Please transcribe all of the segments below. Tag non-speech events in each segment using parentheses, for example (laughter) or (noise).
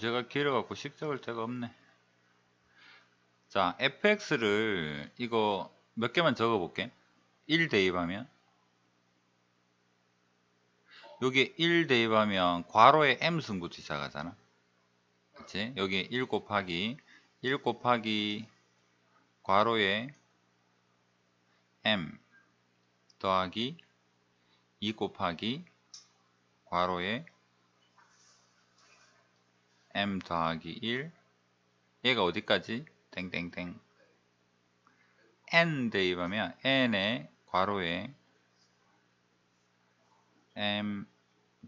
제가 길어갖고 식 적을 데가 없네. 자, fx를 이거 몇 개만 적어볼게. 1 대입하면 여기 1 대입하면 괄호에 m 승부터 시작하잖아. 그치? 여기 1 곱하기 1 곱하기 괄호에 m 더하기 2 곱하기 괄호에 m 더하기 1 얘가 어디까지? 땡땡땡. N 대입하면 n의 괄호에 m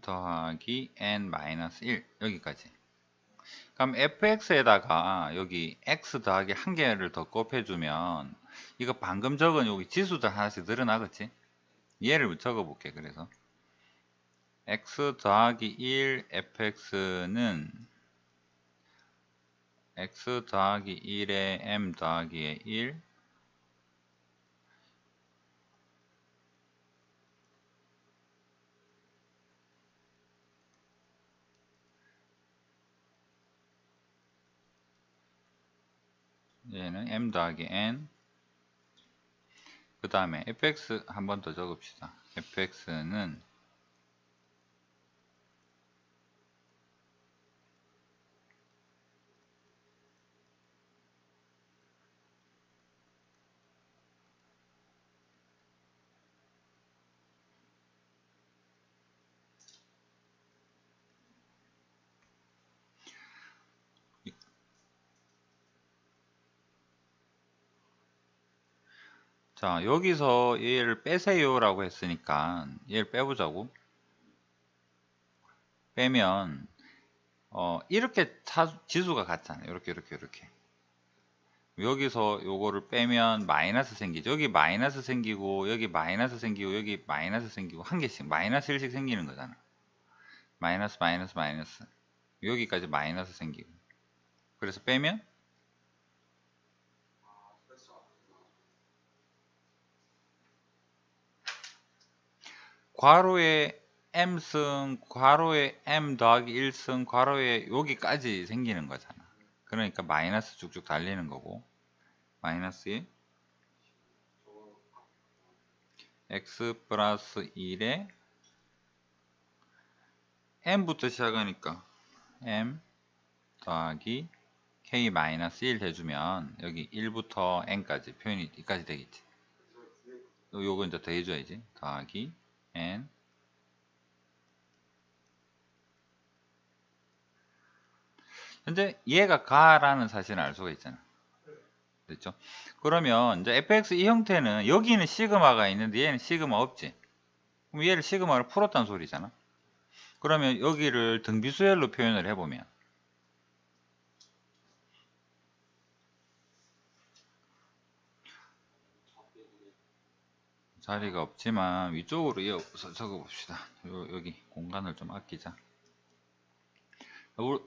더하기 n 마이너스 1 여기까지. 그럼 fx에다가 여기 x 더하기 한 개를 더 곱해주면 이거 방금 적은 여기 지수들 하나씩 늘어나겠지? 얘를 적어볼게 그래서. X 더하기 1 fx는 x 더하기 1에 m 더하기에 1 얘는 m 더하기 n. 그 다음에 fx 한 번 더 적읍시다. fx는 자 여기서 얘를 빼세요 라고 했으니까 얘를 빼보자고. 빼면 어, 이렇게 차, 지수가 같잖아요. 이렇게 이렇게 이렇게. 여기서 요거를 빼면 마이너스 생기죠. 여기 마이너스 생기고 여기 마이너스 생기고 여기 마이너스 생기고 한 개씩 마이너스 1씩 생기는 거잖아. 마이너스 마이너스 마이너스. 여기까지 마이너스 생기고. 그래서 빼면 괄호에 m승, 괄호에 m 더하기 1승, 괄호에 여기까지 생기는 거잖아. 그러니까 마이너스 쭉쭉 달리는 거고 마이너스 x 플러스 1에 m부터 시작하니까 m 더하기 k 마이너스 1 해주면 여기 1부터 n까지 표현이 여기까지 되겠지. 요거 이제 더 해줘야지. 더하기 n 현재 얘가 가라는 사실을 알 수가 있잖아. 됐죠? 그러면 이제 fx 이 형태는 여기는 시그마가 있는데 얘는 시그마 없지. 그럼 얘를 시그마를 풀었다는 소리잖아. 그러면 여기를 등비수열로 표현을 해보면 자리가 없지만 위쪽으로 이어서 적어봅시다. 요, 여기 공간을 좀 아끼자.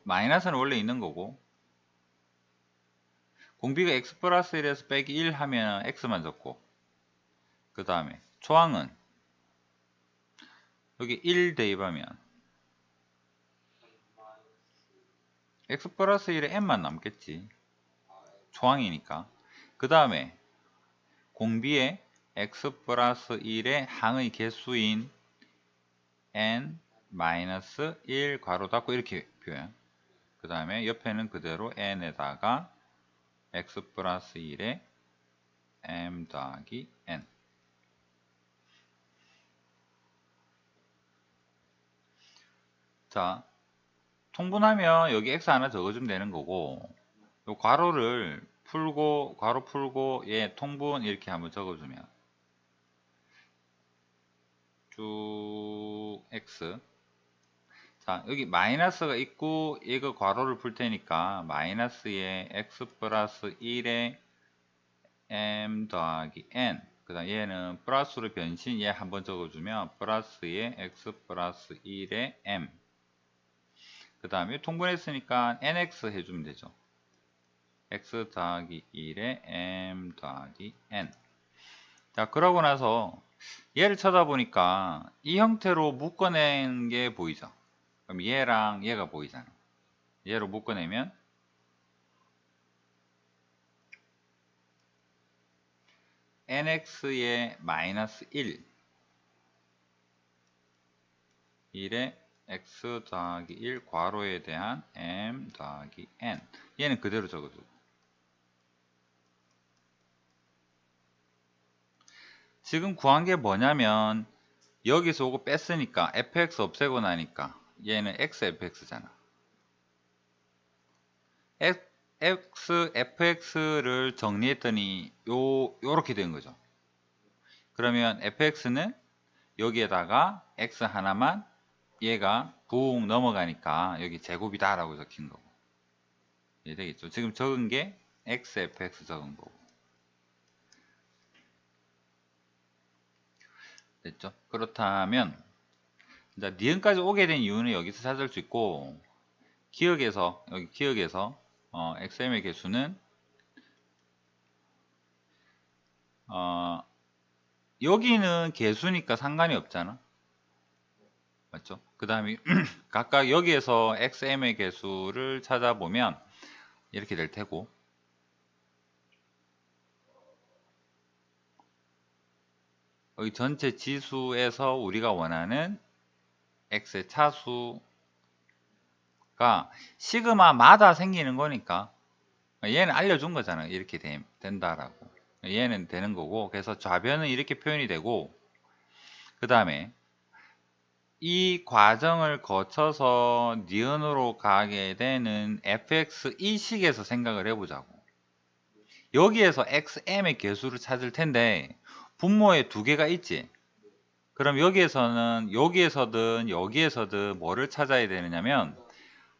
마이너스는 원래 있는 거고 공비가 x 플러스 1에서 빼기 1 하면 x만 적고 그 다음에 초항은 여기 1 대입하면 x 플러스 1에 n만 남겠지 초항이니까 그 다음에 공비에 x 플러스 1의 항의 개수인 n 마이너스 1 괄호 닫고 이렇게 표현. 그 다음에 옆에는 그대로 n에다가 x 플러스 1에 m 더하기 n. 자 통분하면 여기 x 하나 적어주면 되는 거고 요 괄호를 풀고 괄호 풀고 얘 통분 이렇게 한번 적어주면 쭉 x 자 여기 마이너스가 있고 이거 괄호를 풀 테니까 마이너스에 x 플러스 1에 m 더하기 n. 그 다음 얘는 플러스로 변신 얘 한번 적어주면 플러스에 x 플러스 1에 m. 그 다음에 통분했으니까 nx 해주면 되죠. X 더하기 1에 m 더하기 n. 자 그러고 나서 얘를 쳐다보니까 이 형태로 묶어낸 게 보이죠. 그럼 얘랑 얘가 보이잖아. 얘로 묶어내면 nx의 마이너스 1 1에 x 더하기 1 괄호에 대한 m 더하기 n 얘는 그대로 적어두 지금 구한 게 뭐냐면 여기서 오고 뺐으니까 fx 없애고 나니까 얘는 xfx잖아 x, fx를 정리했더니 요 요렇게 된 거죠. 그러면 fx는 여기에다가 x 하나만 얘가 붕 넘어가니까 여기 제곱이다 라고 적힌 거고 이해 되겠죠? 지금 적은 게 x, fx 적은 거고 됐죠? 그렇다면 이제 니은까지 오게 된 이유는 여기서 찾을 수 있고 기억에서 여기 기억에서 어, XM의 개수는 어, 여기는 개수니까 상관이 없잖아. 맞죠? 그 다음에 (clears throat) 각각 여기에서 XM의 개수를 찾아보면 이렇게 될 테고 여기 전체 지수에서 우리가 원하는 X의 차수 가 시그마마다 생기는 거니까 얘는 알려준 거잖아 이렇게 되, 된다라고. 얘는 되는 거고. 그래서 좌변은 이렇게 표현이 되고 그 다음에 이 과정을 거쳐서 니은으로 가게 되는 fx 이 식에서 생각을 해보자고. 여기에서 xm의 개수를 찾을 텐데 분모에 두 개가 있지 그럼 여기에서는 여기에서든 여기에서든 뭐를 찾아야 되느냐면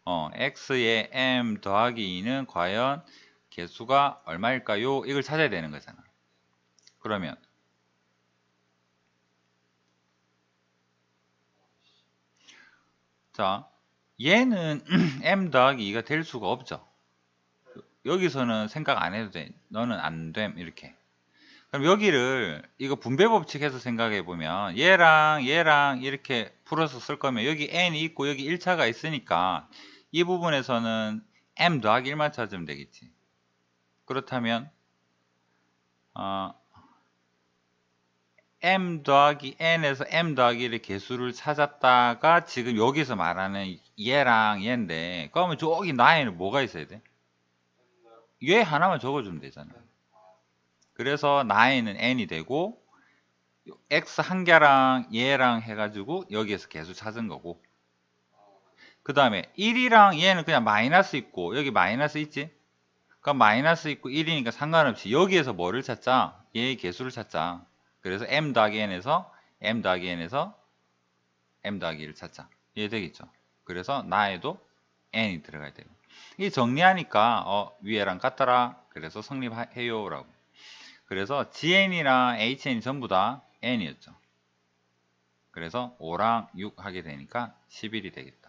어, x의 m 더하기 2는 과연 개수가 얼마일까요? 이걸 찾아야 되는 거잖아. 그러면 자 얘는 (clears throat) m 더하기 2가 될 수가 없죠. 여기서는 생각 안 해도 돼. 너는 안 됨. 이렇게. 그럼 여기를 이거 분배 법칙에서 생각해 보면 얘랑 얘랑 이렇게 풀어서 쓸 거면 여기 n이 있고 여기 1차가 있으니까 이 부분에서는 m 더하기 1만 찾으면 되겠지. 그렇다면 어, m 더하기 n에서 m 더하기 1의 개수를 찾았다가 지금 여기서 말하는 얘랑 얘인데 그러면 저기 나에는 뭐가 있어야 돼? 얘 하나만 적어주면 되잖아. 그래서 나에는 n이 되고 x 한 개랑 얘랑 해가지고 여기에서 개수 찾은 거고 그 다음에 1이랑 얘는 그냥 마이너스 있고 여기 마이너스 있지? 그럼 마이너스 있고 1이니까 상관없이 여기에서 뭐를 찾자? 얘의 개수를 찾자. 그래서 m 더하기 n에서 m 더하기 n에서 m 더하기 1을 찾자. 이해되겠죠? 그래서 나에도 n이 들어가야 돼요. 이 정리하니까 어, 위에랑 같더라. 그래서 성립해요 라고. 그래서 gn이랑 hn이 전부 다 n이었죠. 그래서 5랑 6 하게 되니까 11이 되겠다.